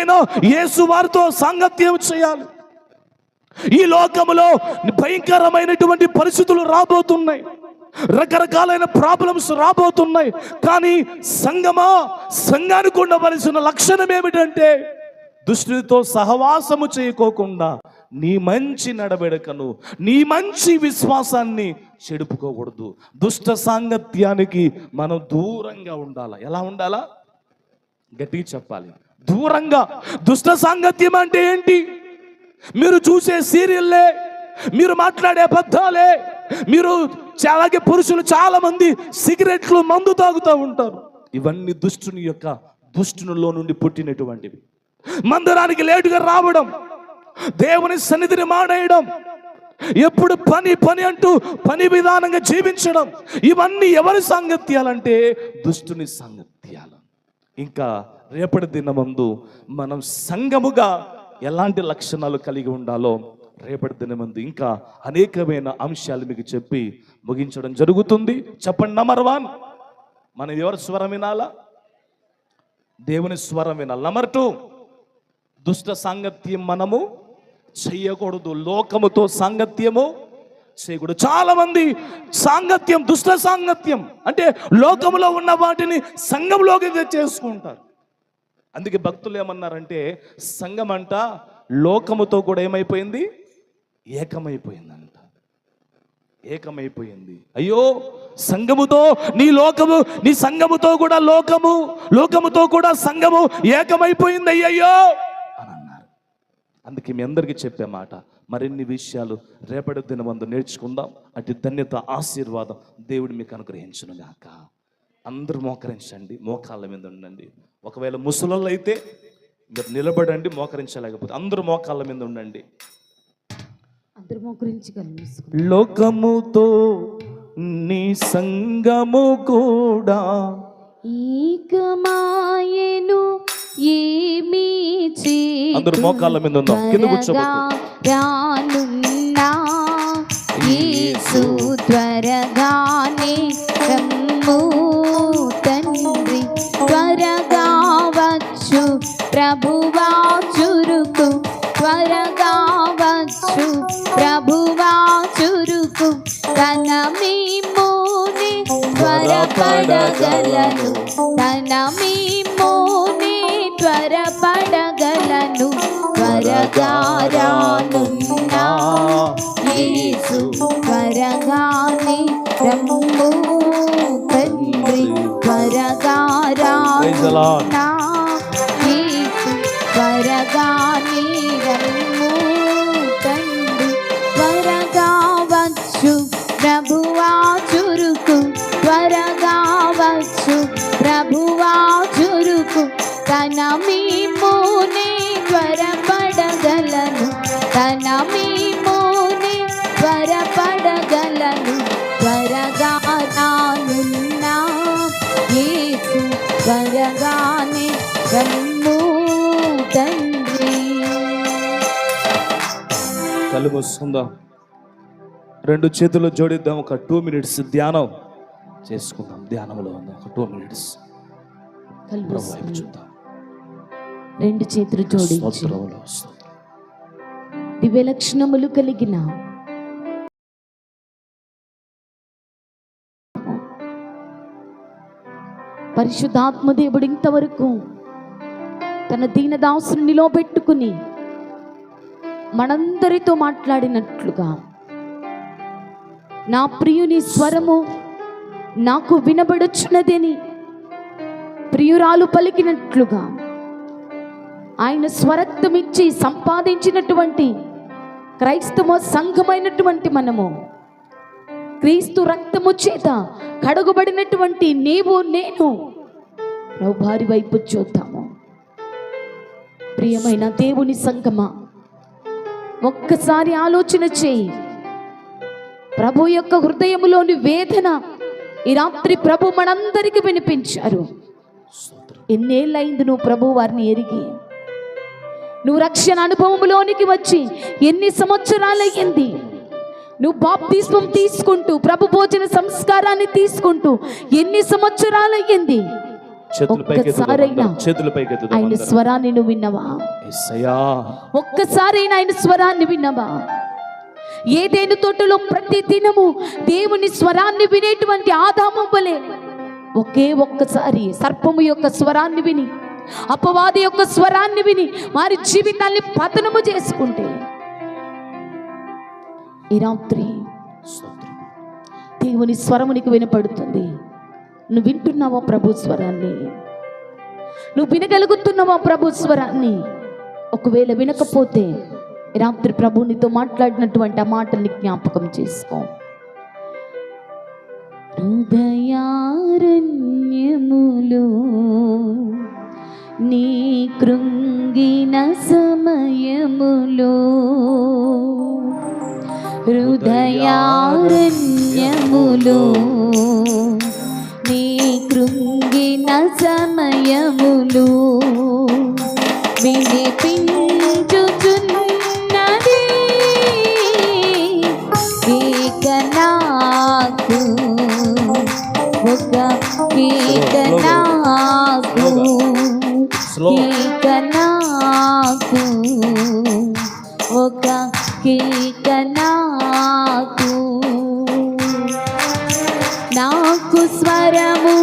ఎవరైనా యేసు వారితో సాంగత్యం చేయాలి. ఈ లోకములో భయంకరమైనటువంటి పరిస్థితులు రాబోతున్నాయి. రకరకాలైన ప్రాబ్లమ్స్ రాబోతున్నాయి. కానీ సంగమా సంఘానికి ఉండవలసిన లక్షణం ఏమిటంటే దుష్టునితో సహవాసము చేయకోకుండా నీ మంచి నడవడకను నీ మంచి విశ్వాసాన్ని చెడుపుకోకూడదు. దుష్ట సాంగత్యానికి మనం దూరంగా ఉండాలా? ఎలా ఉండాలా? గట్టిగా చెప్పాలి. దూరంగా దుష్ట సాంగత్యం అంటే ఏంటి? మీరు చూసే సీరియల్లే మీరు మాట్లాడే అబద్ధాలే మీరు అలాగే పురుషులు చాలా మంది సిగరెట్లు మందు తాగుతూ ఉంటారు. ఇవన్నీ దుష్టుని యొక్క దుష్టునిలో నుండి పుట్టినటువంటివి. మందిరానికి లేటుగా రావడం దేవుని సన్నిధిని మాడేయడం ఎప్పుడు పని పని అంటూ పని విధానంగా జీవించడం ఇవన్నీ ఎవరి సాంగత్యాలంటే దుష్టుని సాంగత్యాలు. ఇంకా రేపటి దినమందు మనం సంఘముగా ఎలాంటి లక్షణాలు కలిగి ఉండాలో రేపటి దినమందు ఇంకా అనేకమైన అంశాలు మీకు చెప్పి ముగించడం జరుగుతుంది. చెప్పండి నంబర్ వన్ మనం ఎవరి స్వరం వినాలా? దేవుని స్వరం వినాలి? నంబర్ టూ దుష్ట సాంగత్యం మనము చెయ్యకూడదు లోకముతో సాంగత్యము చేయకూడదు. చాలా మంది సాంగత్యం దుష్ట సాంగత్యం అంటే లోకములో ఉన్న వాటిని సంఘంలోకి తెచ్చేసుకుంటారు. అందుకే భక్తులు ఏమన్నారంటే సంఘం అంట లోకముతో కూడా ఏమైపోయింది? ఏకమైపోయిందంట. ఏకమైపోయింది. అయ్యో సంఘముతో నీ లోకము నీ సంఘముతో కూడా లోకము లోకముతో కూడా సంఘము ఏకమైపోయింది అయ్యయ్యో అని అన్నారు. అందుకే మీ అందరికీ చెప్పే మాట మరిన్ని విషయాలు రేపటి దినమందు నేర్చుకుందాం. అటు ధన్యత ఆశీర్వాదం దేవుడు మీకు అనుగ్రహించును గాక అందరూ మోకరించండి మోకాళ్ళ మీద ఉండండి. ఒకవేళ ముసలోళ్ళు అయితే మీరు నిలబడండి మోకరించలేకపోతే. అందరూ మోకాళ్ళ మీద ఉండండి. లోకముతో నీ సంగము కూడా ఈకమాయను ఏమీ అందరూ మోకాళ్ళ మీద ఉందాం. కింద కూర్చోబోతు రానున్నా యేసు. త్వరగానే తన మీముని త్వరపడగలను. తన మీముని త్వరపడగలను. త్వరగా రానున్నా యేసు త్వరగానే రమ్ము తండ్రి. త్వరగా Praise the Lord. రానున్నా యేసు త్వరగానే తన మీమునే త్వరపడగలను. తన మీమునే త్వరపడగలను. త్వరగా రానున్నా యేసు త్వరగానే రమ్ము తండ్రి. కళ్ళు మూసుకుందాం రెండు చేతులు జోడిద్దాం. ఒక టూ మినిట్స్ ధ్యానం చేసుకుందాం. ధ్యానంలో ఉందాం. ఒక టూ మినిట్స్. చూద్దాం. రెండు చేతులు జోడించి. దివ్య లక్షణములు కలిగిన పరిశుద్ధాత్మ దేవుడు ఇంతవరకు తన దీనదాసుని నిలబెట్టుకుని మనందరితో మాట్లాడినట్లుగా నా ప్రియుని స్వరము నాకు వినబడుచున్నదని ప్రియురాలు పలికినట్లుగా ఆయన స్వరత్వమిచ్చి సంపాదించినటువంటి క్రైస్తవ సంఘమైనటువంటి మనము. క్రీస్తు రక్తము చేత కడగబడినటువంటి నీవు నేను ప్రభువారి వైపు చూద్దాము. ప్రియమైన దేవుని సంగమా ఒక్కసారి ఆలోచన చేయి. ప్రభు యొక్క హృదయములోని వేదన ఈ రాత్రి ప్రభు మనందరికీ వినిపించారు. ఎన్నేళ్ళైంది నువ్వు ప్రభు వారిని ఎరిగి? నువ్వు రక్షణ అనుభవంలోనికి వచ్చి ఎన్ని సంవత్సరాలయ్యింది నువ్వు బాప్తిస్మం తీసుకుంటూ ప్రభు భోజన సంస్కారాన్ని తీసుకుంటూ ఎన్ని సంవత్సరాలయ్యింది ఒక్కసారైనా ఆయన. స్వరాన్ని నువ్వు విన్నవా? ఒక్కసారైనా ఆయన స్వరాన్ని విన్నవా? ఏదైనా తోటలో ప్రతి దినము దేవుని స్వరాన్ని వినేటువంటి ఆదాము వలె ఒకే ఒక్కసారి సర్పము యొక్క స్వరాన్ని విని అపవాది యొక్క స్వరాన్ని విని వారి జీవితాన్ని పతనము చేసుకుంటే. ఈ రాత్రి దేవుని స్వరము నీకు వినపడుతుంది. నువ్వు వింటున్నావా ప్రభు స్వరాన్ని? నువ్వు వినగలుగుతున్నావా ప్రభు స్వరాన్ని? ఒకవేళ వినకపోతే రాత్రి ప్రభు నీతో మాట్లాడినటువంటి ఆ మాటల్ని జ్ఞాపకం చేసుకో. హృదయారణ్యములో హృదయారణ్యములో నీ కృంగిన సమయములు